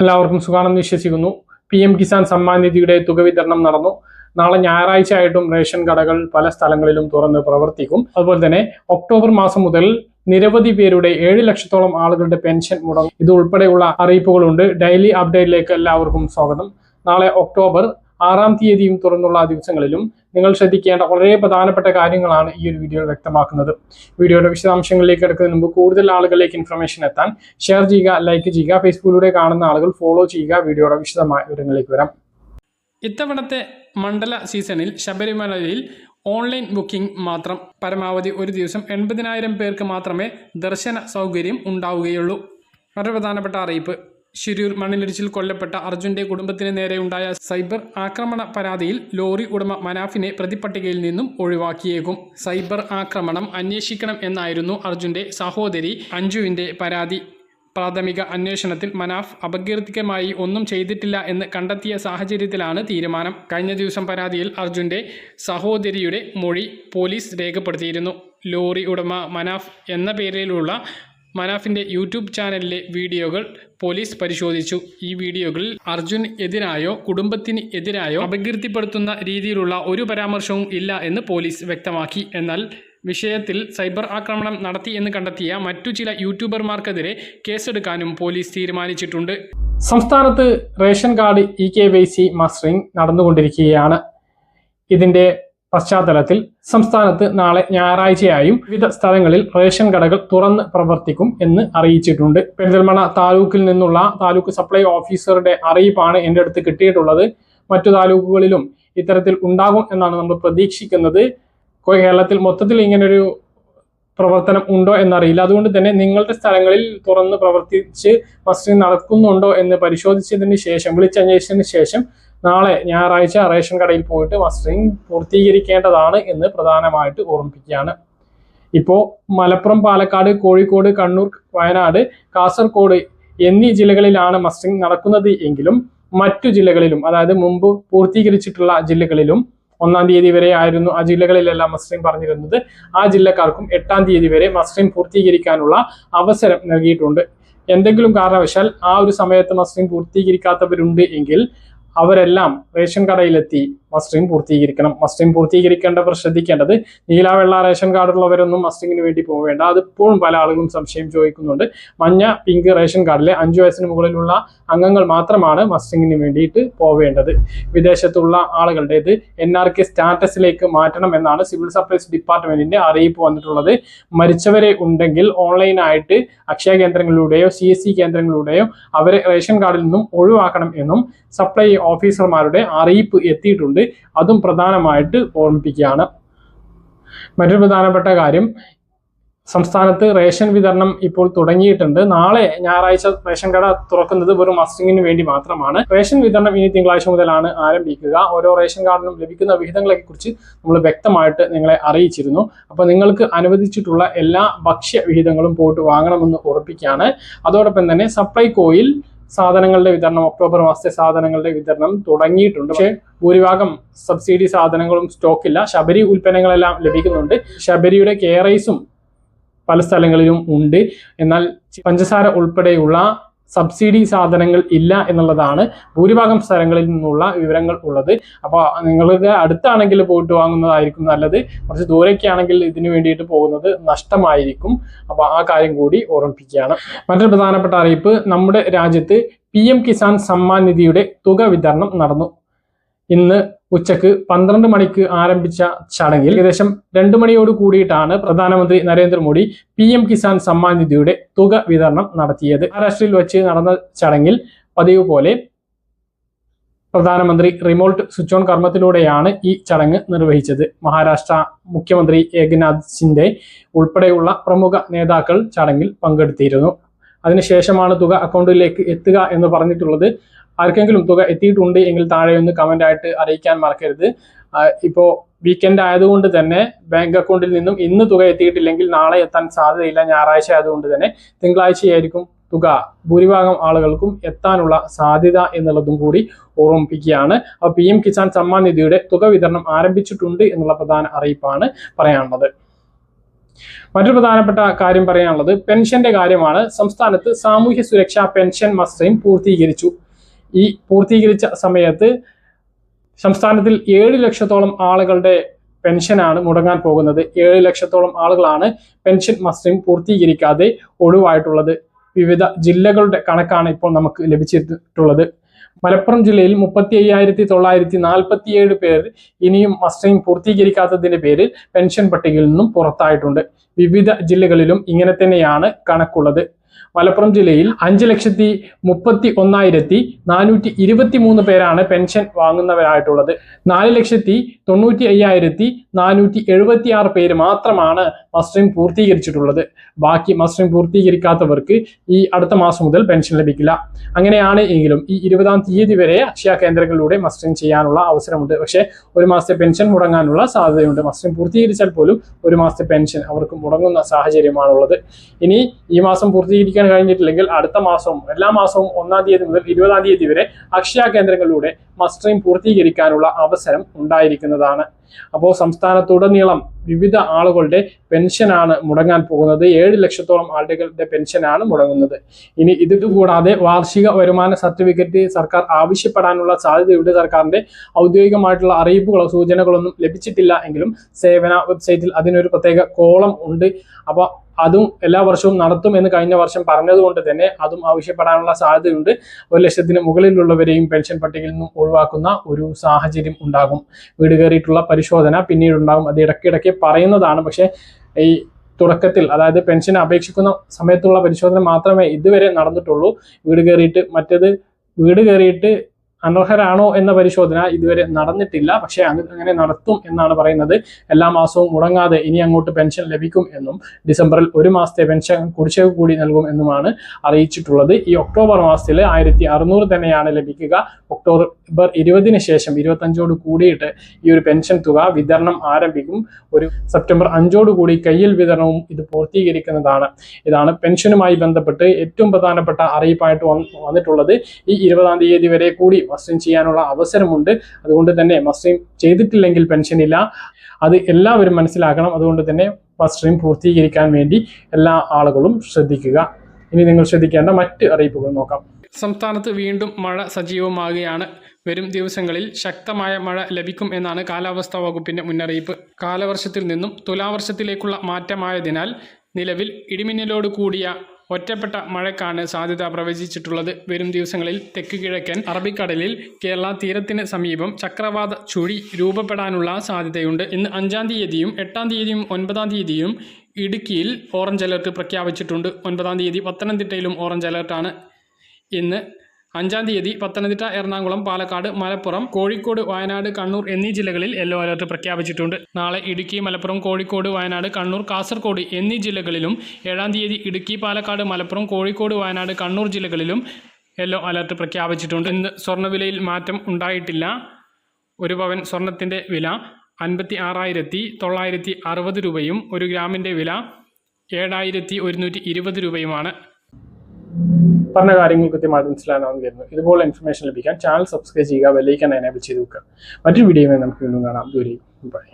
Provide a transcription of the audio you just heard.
എല്ലാവർക്കും സുഖാണെന്ന് വിശ്വസിക്കുന്നു. P M Kisan Samman നിധിയുടെ തുക വിതരണം നടന്നു. നാളെ ഞായറാഴ്ച ആയിട്ടും റേഷൻ കടകൾ പല സ്ഥലങ്ങളിലും തുറന്ന് പ്രവർത്തിക്കും. അതുപോലെ തന്നെ ഒക്ടോബർ മാസം മുതൽ നിരവധി പേരുടെ ഏഴ് ലക്ഷത്തോളം ആളുകളുടെ പെൻഷൻ മുടങ്ങും. ഇത് ഉൾപ്പെടെയുള്ള അറിയിപ്പുകളുണ്ട്. ഡെയിലി അപ്ഡേറ്റിലേക്ക് എല്ലാവർക്കും സ്വാഗതം. നാളെ ഒക്ടോബർ ആറാം തീയതിയും തുറന്നുള്ള ദിവസങ്ങളിലും നിങ്ങൾ ശ്രദ്ധിക്കേണ്ട വളരെ പ്രധാനപ്പെട്ട കാര്യങ്ങളാണ് ഈ ഒരു വീഡിയോയിൽ വ്യക്തമാക്കുന്നത്. വീഡിയോയുടെ വിശദാംശങ്ങളിലേക്ക് കിടക്കുന്നതിന് മുമ്പ് കൂടുതൽ ആളുകളിലേക്ക് ഇൻഫർമേഷൻ എത്താൻ ഷെയർ ചെയ്യുക ലൈക്ക് ചെയ്യുക ഫേസ്ബുക്കിലൂടെ കാണുന്ന ആളുകൾ ഫോളോ ചെയ്യുക. വീഡിയോയുടെ വിശദമായ വിവരങ്ങളിലേക്ക് വരാം. ഇത്തവണത്തെ മണ്ഡല സീസണിൽ ശബരിമലയിൽ ഓൺലൈൻ ബുക്കിംഗ് മാത്രം പരമാവധി ഒരു ദിവസം എൺപതിനായിരം പേർക്ക് മാത്രമേ ദർശന സൗകര്യം ഉണ്ടാവുകയുള്ളൂ. വളരെ പ്രധാനപ്പെട്ട അറിയിപ്പ്. ശിരൂർ മണ്ണിലിടിച്ചിൽ കൊല്ലപ്പെട്ട അർജുന്റെ കുടുംബത്തിന് നേരെയുണ്ടായ സൈബർ ആക്രമണ പരാതിയിൽ ലോറി ഉടമ മനാഫിനെ പ്രതിപട്ടികയിൽ നിന്നും ഒഴിവാക്കിയേക്കും. സൈബർ ആക്രമണം അന്വേഷിക്കണം എന്നായിരുന്നു അർജുന്റെ സഹോദരി അഞ്ജുവിന്റെ പരാതി. പ്രാഥമിക അന്വേഷണത്തിൽ മനാഫ് അപകീർത്തികമായി ഒന്നും ചെയ്തിട്ടില്ല എന്ന് കണ്ടെത്തിയ സാഹചര്യത്തിലാണ് തീരുമാനം. കഴിഞ്ഞ ദിവസം പരാതിയിൽ അർജുന്റെ സഹോദരിയുടെ മൊഴി പോലീസ് രേഖപ്പെടുത്തിയിരുന്നു. ലോറി ഉടമ മനാഫ് എന്ന പേരിലുള്ള മനാഫിന്റെ യൂട്യൂബ് ചാനലിലെ വീഡിയോകൾ പോലീസ് പരിശോധിച്ചു. ഈ വീഡിയോകളിൽ അർജുൻ എതിരായോ കുടുംബത്തിന് എതിരായോ അപകീർത്തിപ്പെടുത്തുന്ന രീതിയിലുള്ള ഒരു പരാമർശവും ഇല്ല എന്ന് പോലീസ് വ്യക്തമാക്കി. എന്നാൽ വിഷയത്തിൽ സൈബർ ആക്രമണം നടത്തി എന്ന് കണ്ടെത്തിയ മറ്റു ചില യൂട്യൂബർമാർക്കെതിരെ കേസെടുക്കാനും പോലീസ് തീരുമാനിച്ചിട്ടുണ്ട്. സംസ്ഥാനത്ത് ration card E K Y C mustering നടന്നുകൊണ്ടിരിക്കുകയാണ്. ഇതിന്റെ പശ്ചാത്തലത്തിൽ സംസ്ഥാനത്ത് നാളെ ഞായറാഴ്ചയായും വിവിധ സ്ഥലങ്ങളിൽ റേഷൻ കടകൾ തുറന്ന് പ്രവർത്തിക്കും എന്ന് അറിയിച്ചിട്ടുണ്ട്. പെരിന്തൽമണ്ണ താലൂക്കിൽ നിന്നുള്ള താലൂക്ക് സപ്ലൈ ഓഫീസറുടെ അറിയിപ്പാണ് എന്റെ അടുത്ത് കിട്ടിയിട്ടുള്ളത്. മറ്റു താലൂക്കുകളിലും ഇത്തരത്തിൽ ഉണ്ടാകും എന്നാണ് നമ്മൾ പ്രതീക്ഷിക്കുന്നത്. കേരളത്തിൽ മൊത്തത്തിൽ ഇങ്ങനൊരു പ്രവർത്തനം ഉണ്ടോ എന്നറിയില്ല. അതുകൊണ്ട് തന്നെ നിങ്ങളുടെ സ്ഥലങ്ങളിൽ തുറന്ന് പ്രവർത്തിച്ച് മസ്റ്ററിംഗ് നടക്കുന്നുണ്ടോ എന്ന് പരിശോധിച്ചതിന് ശേഷം വിളിച്ചന്വേഷിച്ചതിന് ശേഷം നാളെ ഞായറാഴ്ച റേഷൻ കടയിൽ പോയിട്ട് മസ്റ്ററിങ് പൂർത്തീകരിക്കേണ്ടതാണ് എന്ന് പ്രധാനമായിട്ട് ഓർമ്മിപ്പിക്കുകയാണ്. ഇപ്പോൾ മലപ്പുറം പാലക്കാട് കോഴിക്കോട് കണ്ണൂർ വയനാട് കാസർഗോഡ് എന്നീ ജില്ലകളിലാണ് മസ്റ്ററിങ് നടക്കുന്നത് എങ്കിലും മറ്റു ജില്ലകളിലും അതായത് മുമ്പ് പൂർത്തീകരിച്ചിട്ടുള്ള ജില്ലകളിലും ഒന്നാം തീയതി വരെ ആയിരുന്നു ആ ജില്ലകളിലെല്ലാം മസ്റ്ററിങ് പറഞ്ഞിരുന്നത്. ആ ജില്ലക്കാർക്കും എട്ടാം തീയതി വരെ മസ്റ്ററിങ് പൂർത്തീകരിക്കാനുള്ള അവസരം നൽകിയിട്ടുണ്ട്. എന്തെങ്കിലും കാരണവശാൽ ആ ഒരു സമയത്ത് മസ്റ്ററിങ് പൂർത്തീകരിക്കാത്തവരുണ്ട് എങ്കിൽ അവരെല്ലാം റേഷൻ കടയിലെത്തി മസ്റ്ററിംഗ് പൂർത്തീകരിക്കണം. മസ്റ്ററിംഗ് പൂർത്തീകരിക്കേണ്ടവർ ശ്രദ്ധിക്കേണ്ടത് നീല വെള്ള റേഷൻ കാർഡുള്ളവരൊന്നും മസ്റ്റിങ്ങിന് വേണ്ടി പോവേണ്ട. അതിപ്പോഴും പല ആളുകളും സംശയം ചോദിക്കുന്നുണ്ട്. മഞ്ഞ പിങ്ക് റേഷൻ കാർഡിലെ അഞ്ചു വയസ്സിന് മുകളിലുള്ള അംഗങ്ങൾ മാത്രമാണ് മസ്റ്റിങ്ങിന് വേണ്ടിയിട്ട് പോവേണ്ടത്. വിദേശത്തുള്ള ആളുകളുടേത് എൻ ആർ കെ സ്റ്റാറ്റസിലേക്ക് മാറ്റണം എന്നാണ് സിവിൽ സപ്ലൈസ് ഡിപ്പാർട്ട്മെന്റിന്റെ അറിയിപ്പ് വന്നിട്ടുള്ളത്. മരിച്ചവരെ ഉണ്ടെങ്കിൽ ഓൺലൈനായിട്ട് അക്ഷയ കേന്ദ്രങ്ങളിലൂടെയോ സി എസ് സി കേന്ദ്രങ്ങളിലൂടെയോ അവരെ റേഷൻ കാർഡിൽ നിന്നും ഒഴിവാക്കണം എന്നും സപ്ലൈ ഓഫീസർമാരുടെ അറിയിപ്പ് എത്തിയിട്ടുണ്ട്. അതും പ്രധാനമായിട്ട് ഓർമ്മിപ്പിക്കുകയാണ്. മറ്റൊരു പ്രധാനപ്പെട്ട കാര്യം സംസ്ഥാനത്ത് റേഷൻ വിതരണം ഇപ്പോൾ തുടങ്ങിയിട്ടുണ്ട്. നാളെ ഞായറാഴ്ച റേഷൻ കട തുറക്കുന്നത് വെറും മസ്റ്റിങ്ങിന് വേണ്ടി മാത്രമാണ്. റേഷൻ വിതരണം ഇനി തിങ്കളാഴ്ച മുതലാണ് ആരംഭിക്കുക. ഓരോ റേഷൻ കാർഡിനും ലഭിക്കുന്ന വിഹിതങ്ങളെ കുറിച്ച് നമ്മൾ വ്യക്തമായിട്ട് നിങ്ങളെ അറിയിച്ചിരുന്നു. അപ്പോൾ നിങ്ങൾക്ക് അനുവദിച്ചിട്ടുള്ള എല്ലാ ഭക്ഷ്യ വിഹിതങ്ങളും പോയിട്ട് വാങ്ങണമെന്ന് ഉറപ്പിക്കുകയാണ്. അതോടൊപ്പം തന്നെ സപ്ലൈകോയിൽ സാധനങ്ങളുടെ വിതരണം ഒക്ടോബർ മാസത്തെ സാധനങ്ങളുടെ വിതരണം തുടങ്ങിയിട്ടുണ്ട്. പക്ഷേ ഭൂരിഭാഗം സബ്സിഡി സാധനങ്ങളും സ്റ്റോക്കില്ല. ശബരി ഉൽപ്പന്നങ്ങളെല്ലാം ലഭിക്കുന്നുണ്ട്. ശബരിയുടെ കെയറൈസും പല സ്ഥലങ്ങളിലും ഉണ്ട്. എന്നാൽ പഞ്ചസാര ഉൾപ്പെടെയുള്ള സബ്സിഡി സാധനങ്ങൾ ഇല്ല എന്നുള്ളതാണ് ഭൂരിഭാഗം സ്ഥലങ്ങളിൽ നിന്നുള്ള വിവരങ്ങൾ ഉള്ളത്. അപ്പോൾ നിങ്ങളുടെ അടുത്താണെങ്കിൽ പോയിട്ട് വാങ്ങുന്നതായിരിക്കും നല്ലത്. കുറച്ച് ദൂരേക്കാണെങ്കിൽ ഇതിനു വേണ്ടിയിട്ട് പോകുന്നത് നഷ്ടമായിരിക്കും. അപ്പോൾ ആ കാര്യം കൂടി ഓർമ്മിപ്പിക്കുകയാണ്. മറ്റൊരു പ്രധാനപ്പെട്ട അറിയിപ്പ് നമ്മുടെ രാജ്യത്ത് പി കിസാൻ സമ്മാൻ നിധിയുടെ തുക വിതരണം നടന്നു. ഇന്ന് ഉച്ചയ്ക്ക് പന്ത്രണ്ട് മണിക്ക് ആരംഭിച്ച ചടങ്ങിൽ ഏകദേശം രണ്ടു മണിയോട് കൂടിയിട്ടാണ് പ്രധാനമന്ത്രി നരേന്ദ്രമോദി പി എം കിസാൻ സമ്മാൻ നിധിയുടെ തുക വിതരണം നടത്തിയത്. മഹാരാഷ്ട്രയിൽ വെച്ച് നടന്ന ചടങ്ങിൽ പതിവ് പോലെ പ്രധാനമന്ത്രി റിമോട്ട് സ്വിച്ച് ഓൺ കർമ്മത്തിലൂടെയാണ് ഈ ചടങ്ങ് നിർവഹിച്ചത്. മഹാരാഷ്ട്ര മുഖ്യമന്ത്രി ഏകനാഥ് സിൻഡെ ഉൾപ്പെടെയുള്ള പ്രമുഖ നേതാക്കൾ ചടങ്ങിൽ പങ്കെടുത്തിരുന്നു. അതിനുശേഷമാണ് തുക അക്കൗണ്ടിലേക്ക് എത്തുക എന്ന് പറഞ്ഞിട്ടുള്ളത് ആർക്കെങ്കിലും തുക എത്തിയിട്ടുണ്ട് എങ്കിൽ താഴെ ഒന്ന് കമന്റ് ആയിട്ട് അറിയിക്കാൻ മറക്കരുത്. ഇപ്പോൾ വീക്കെൻഡ് ആയതുകൊണ്ട് തന്നെ ബാങ്ക് അക്കൗണ്ടിൽ നിന്നും ഇന്ന് തുക എത്തിയിട്ടില്ലെങ്കിൽ നാളെ എത്താൻ സാധ്യതയില്ല ഞായറാഴ്ച ആയതുകൊണ്ട് തന്നെ തിങ്കളാഴ്ചയായിരിക്കും തുക. ഭൂരിഭാഗം ആളുകൾക്കും എത്താനുള്ള സാധ്യത എന്നുള്ളതും കൂടി ഓർമ്മിപ്പിക്കുകയാണ്. അപ്പോൾ പി എം കിസാൻ സമ്മാൻ നിധിയുടെ തുക വിതരണം ആരംഭിച്ചിട്ടുണ്ട് എന്നുള്ള പ്രധാന അറിയിപ്പാണ് പറയാനുള്ളത്. മറ്റൊരു പ്രധാനപ്പെട്ട കാര്യം പറയാനുള്ളത് പെൻഷന്റെ കാര്യമാണ്. സംസ്ഥാനത്ത് സാമൂഹ്യ സുരക്ഷാ പെൻഷൻ മസ്റ്ററിംഗ് പൂർത്തീകരിച്ചു. ഈ പൂർത്തീകരിച്ച സമയത്ത് സംസ്ഥാനത്തിൽ ഏഴ് ലക്ഷത്തോളം ആളുകളുടെ പെൻഷനാണ് മുടങ്ങാൻ പോകുന്നത്. ഏഴ് ലക്ഷത്തോളം ആളുകളാണ് പെൻഷൻ മസ്റ്ററിംഗ് പൂർത്തീകരിക്കാതെ ഒഴിവായിട്ടുള്ളത്. വിവിധ ജില്ലകളുടെ കണക്കാണ് ഇപ്പോൾ നമുക്ക് ലഭിച്ചിട്ടുള്ളത്. മലപ്പുറം ജില്ലയിൽ മുപ്പത്തി അയ്യായിരത്തി തൊള്ളായിരത്തി നാൽപ്പത്തിയേഴ് പേർ ഇനിയും മസ്റ്ററിംഗ് പൂർത്തീകരിക്കാത്തതിന്റെ പേരിൽ പെൻഷൻ പട്ടികയിൽ നിന്നും പുറത്തായിട്ടുണ്ട്. വിവിധ ജില്ലകളിലും ഇങ്ങനെ തന്നെയാണ് കണക്കുള്ളത്. മലപ്പുറം ജില്ലയിൽ അഞ്ച് ലക്ഷത്തി മുപ്പത്തി ഒന്നായിരത്തി നാനൂറ്റി ഇരുപത്തി മൂന്ന് പേരാണ് പെൻഷൻ വാങ്ങുന്നവരായിട്ടുള്ളത്. നാല് ലക്ഷത്തി തൊണ്ണൂറ്റി അയ്യായിരത്തി നാനൂറ്റി എഴുപത്തി ആറ് പേര് മാത്രമാണ് മസ്റ്ററിംഗ് പൂർത്തീകരിച്ചിട്ടുള്ളത്. ബാക്കി മസ്റ്ററിംഗ് പൂർത്തീകരിക്കാത്തവർക്ക് ഈ അടുത്ത മാസം മുതൽ പെൻഷൻ ലഭിക്കില്ല. അങ്ങനെയാണ് എങ്കിലും ഈ ഇരുപതാം തീയതി വരെ അക്ഷയ കേന്ദ്രങ്ങളിലൂടെ മസ്റ്ററിംഗ് ചെയ്യാനുള്ള അവസരമുണ്ട്. പക്ഷേ ഒരു മാസത്തെ പെൻഷൻ മുടങ്ങാനുള്ള സാധ്യതയുണ്ട്. മസ്റ്ററിംഗ് പൂർത്തീകരിച്ചാൽ പോലും ഒരു മാസത്തെ പെൻഷൻ അവർക്ക് മുടങ്ങുന്ന സാഹചര്യമാണുള്ളത്. ഇനി ഈ മാസം പൂർത്തീകരിക്കാൻ കഴിഞ്ഞിട്ടില്ലെങ്കിൽ അടുത്ത മാസവും എല്ലാ മാസവും ഒന്നാം തീയതി മുതൽ ഇരുപതാം തീയതി വരെ അക്ഷയ കേന്ദ്രങ്ങളിലൂടെ മസ്റ്ററിംഗ് പൂർത്തീകരിക്കാനുള്ള അവസരം ഉണ്ടായിരിക്കുന്നതാണ്. അപ്പോൾ സംസ്ഥാനത്തുടനീളം വിവിധ ആളുകളുടെ പെൻഷനാണ് മുടങ്ങാൻ പോകുന്നത്. ഏഴ് ലക്ഷത്തോളം ആളുകളുടെ പെൻഷനാണ് മുടങ്ങുന്നത്. ഇനി ഇത് കൂടാതെ വാർഷിക വരുമാന സർട്ടിഫിക്കറ്റ് സർക്കാർ ആവശ്യപ്പെടാനുള്ള സാധ്യതയുണ്ട്. സർക്കാരിന്റെ ഔദ്യോഗികമായിട്ടുള്ള അറിയിപ്പുകളോ സൂചനകളൊന്നും ലഭിച്ചിട്ടില്ല എങ്കിലും സേവന വെബ്സൈറ്റിൽ അതിനൊരു പ്രത്യേക കോളം ഉണ്ട്. അപ്പോൾ അതും എല്ലാ വർഷവും നടത്തും എന്ന് കഴിഞ്ഞ വർഷം പറഞ്ഞതുകൊണ്ട് തന്നെ അതും ആവശ്യപ്പെടാനുള്ള സാധ്യതയുണ്ട്. ഒരു ലക്ഷത്തിന് മുകളിലുള്ളവരെയും പെൻഷൻ പട്ടികയിൽ നിന്നും ഒഴിവാക്കുന്ന ഒരു സാഹചര്യം ഉണ്ടാകും. വീട് കയറിയിട്ടുള്ള പരിശോധന പിന്നീട് ഉണ്ടാകും അത് ഇടയ്ക്കിടയ്ക്ക് പറയുന്നതാണ്. പക്ഷേ ഈ തുടക്കത്തിൽ അതായത് പെൻഷൻ അപേക്ഷിക്കുന്ന സമയത്തുള്ള പരിശോധന മാത്രമേ ഇതുവരെ നടന്നിട്ടുള്ളൂ. വീട് കയറിയിട്ട് മറ്റേത് വീട് കയറിയിട്ട് അനർഹരാണോ എന്ന പരിശോധന ഇതുവരെ നടന്നിട്ടില്ല. പക്ഷേ അങ്ങ് അങ്ങനെ നടത്തും എന്നാണ് പറയുന്നത്. എല്ലാ മാസവും മുടങ്ങാതെ ഇനി അങ്ങോട്ട് പെൻഷൻ ലഭിക്കും എന്നും ഡിസംബറിൽ ഒരു മാസത്തെ പെൻഷൻ കുടിശ്ശിക കൂടി നൽകും എന്നുമാണ് അറിയിച്ചിട്ടുള്ളത്. ഈ ഒക്ടോബർ മാസത്തിൽ ആയിരത്തി തന്നെയാണ് ലഭിക്കുക. ഒക്ടോബർ ഇരുപതിന് ശേഷം ഇരുപത്തഞ്ചോട് കൂടിയിട്ട് ഈ ഒരു പെൻഷൻ തുക വിതരണം ആരംഭിക്കും. ഒരു സെപ്റ്റംബർ അഞ്ചോട് കൂടി കയ്യിൽ വിതരണവും ഇത് പൂർത്തീകരിക്കുന്നതാണ്. ഇതാണ് പെൻഷനുമായി ബന്ധപ്പെട്ട് ഏറ്റവും പ്രധാനപ്പെട്ട അറിയിപ്പായിട്ട് വന്നിട്ടുള്ളത്. ഈ ഇരുപതാം തീയതി വരെ കൂടി മസ്റ്ററിംഗ് ചെയ്യാനുള്ള അവസരമുണ്ട്. അതുകൊണ്ട് തന്നെ മസ്റ്ററിംഗ് ചെയ്തിട്ടില്ലെങ്കിൽ പെൻഷൻ ഇല്ല അത് എല്ലാവരും മനസ്സിലാക്കണം. അതുകൊണ്ട് തന്നെ മസ്റ്ററിംഗ് പൂർത്തീകരിക്കാൻ വേണ്ടി എല്ലാ ആളുകളും ശ്രദ്ധിക്കുക. ഇനി നിങ്ങൾ ശ്രദ്ധിക്കേണ്ട മറ്റ് അറിയിപ്പുകൾ നോക്കാം. സംസ്ഥാനത്ത് വീണ്ടും മഴ സജീവമാകുകയാണ്. വരും ദിവസങ്ങളിൽ ശക്തമായ മഴ ലഭിക്കും എന്നാണ് കാലാവസ്ഥാ വകുപ്പിന്റെ മുന്നറിയിപ്പ്. കാലവർഷത്തിൽ നിന്നും തുലാവർഷത്തിലേക്കുള്ള മാറ്റമായതിനാൽ നിലവിൽ ഇടിമിന്നലോട് കൂടിയ ഒറ്റപ്പെട്ട മഴയ്ക്കാണ് സാധ്യത പ്രവചിച്ചിട്ടുള്ളത്. വരും ദിവസങ്ങളിൽ തെക്ക് കിഴക്കൻ അറബിക്കടലിൽ കേരള തീരത്തിന് സമീപം ചക്രവാത ചുഴി രൂപപ്പെടാനുള്ള സാധ്യതയുണ്ട്. ഇന്ന് അഞ്ചാം തീയതിയും എട്ടാം തീയതിയും ഒൻപതാം തീയതിയും ഇടുക്കിയിൽ ഓറഞ്ച് അലർട്ട് പ്രഖ്യാപിച്ചിട്ടുണ്ട്. ഒൻപതാം തീയതി പത്തനംതിട്ടയിലും ഓറഞ്ച് അലർട്ടാണ്. ഇന്ന് അഞ്ചാം തീയതി പത്തനംതിട്ട എറണാകുളം പാലക്കാട് മലപ്പുറം കോഴിക്കോട് വയനാട് കണ്ണൂർ എന്നീ ജില്ലകളിൽ യെല്ലോ അലർട്ട് പ്രഖ്യാപിച്ചിട്ടുണ്ട്. നാളെ ഇടുക്കി മലപ്പുറം കോഴിക്കോട് വയനാട് കണ്ണൂർ കാസർഗോഡ് എന്നീ ജില്ലകളിലും ഏഴാം തീയതി ഇടുക്കി പാലക്കാട് മലപ്പുറം കോഴിക്കോട് വയനാട് കണ്ണൂർ ജില്ലകളിലും യെല്ലോ അലർട്ട് പ്രഖ്യാപിച്ചിട്ടുണ്ട്. ഇന്ന് സ്വർണവിലയിൽ മാറ്റം ഉണ്ടായിട്ടില്ല. ഒരു പവൻ സ്വർണത്തിന്റെ വില അൻപത്തി ആറായിരത്തി തൊള്ളായിരത്തി അറുപത് രൂപയും ഒരു ഗ്രാമിന്റെ വില ഏഴായിരത്തി ഒരുന്നൂറ്റി ഇരുപത് രൂപയുമാണ്. പറഞ്ഞ കാര്യങ്ങൾ കൃത്യമായിട്ട് മനസ്സിലാകാമെന്ന് കരുതുന്നു ഇതുപോലെ ഇൻഫർമേഷൻ ലഭിക്കാൻ ചാനൽ സബ്സ്ക്രൈബ് ചെയ്യുക ബെല്ലൈക്കൻ എനേബിൾ ചെയ്ത് വെക്കുക. മറ്റൊരു വീഡിയോയുമായി നമുക്ക് വീണ്ടും കാണാം. ദൂരെ ബൈ